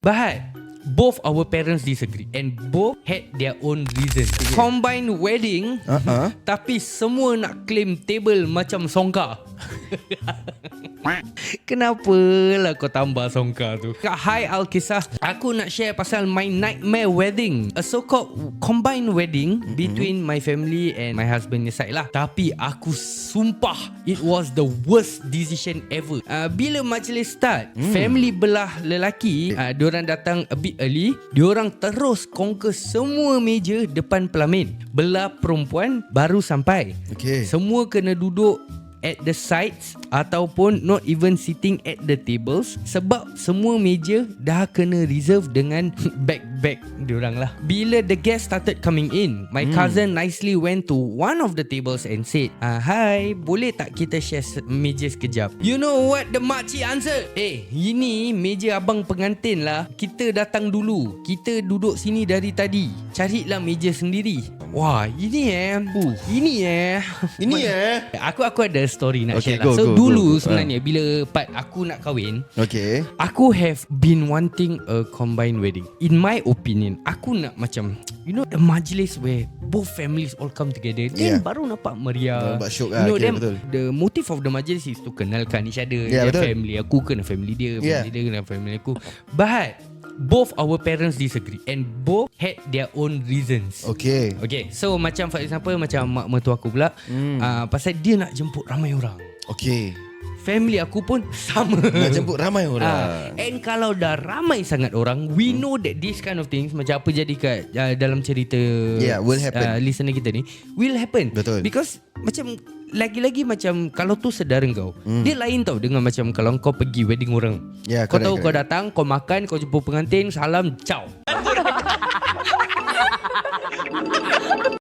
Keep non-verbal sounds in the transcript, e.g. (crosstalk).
But both our parents disagree and both had their own reasons. Combined wedding Uh-uh. tapi semua nak claim table macam songkar. (laughs) Kenapa lah kau tambah songkar tu? Hai Alkisah, aku nak share pasal my nightmare wedding. A so-called combined wedding mm-hmm. between my family and my husband side lah. Tapi aku sumpah it was the worst decision ever. Uh, bila majlis start, mm. family belah lelaki, uh, diorang datang a bit early, diorang terus conquer semua meja depan pelamin. Belah perempuan baru sampai. Okay. Semua kena duduk at the sides ataupun not even sitting at the tables sebab semua meja dah kena reserve dengan (laughs) bag-bag diorang lah. Bila the guests started coming in, my Hmm. cousin nicely went to one of the tables and said, ah, "Hi, boleh tak kita share meja sekejap?" You know what the makcik answered? Eh, ini meja abang pengantin lah. Kita datang dulu. Kita duduk sini dari tadi. Carilah meja sendiri. Wah, ini eh. Uh. Ini eh. Ini (laughs) eh. Aku aku ada story nak Okay, share go, lah. So go, dulu go, go. sebenarnya bila part aku nak kahwin, Okay. aku have been wanting a combined wedding. In my opinion, aku nak macam you know the majlis where both families all come together. Then Yeah. baru nampak meriah. Nampak syok You lah, know, kira then betul. the motive of the majlis is to kenalkan each other. Yeah, betul. family aku kena family dia, Yeah. family dia kena family aku. But both our parents disagree and both had their own reasons. Okay. Okay So macam for example Macam mak mertua aku pula hmm. uh, Pasal dia nak jemput ramai orang Okay. Family aku pun sama. Nak jemput ramai orang. Uh, And kalau dah ramai sangat orang We hmm. know that this kind of things Macam apa jadi kat uh, Dalam cerita Yeah will happen. uh, Listener kita ni Will happen. Betul. Because Macam Lagi-lagi macam Kalau tu sedar kau hmm. Dia lain tau Dengan macam Kalau kau pergi wedding orang. Yeah, Kau correct, tahu correct. kau datang Kau makan Kau jumpa pengantin Salam Ciao. (laughs)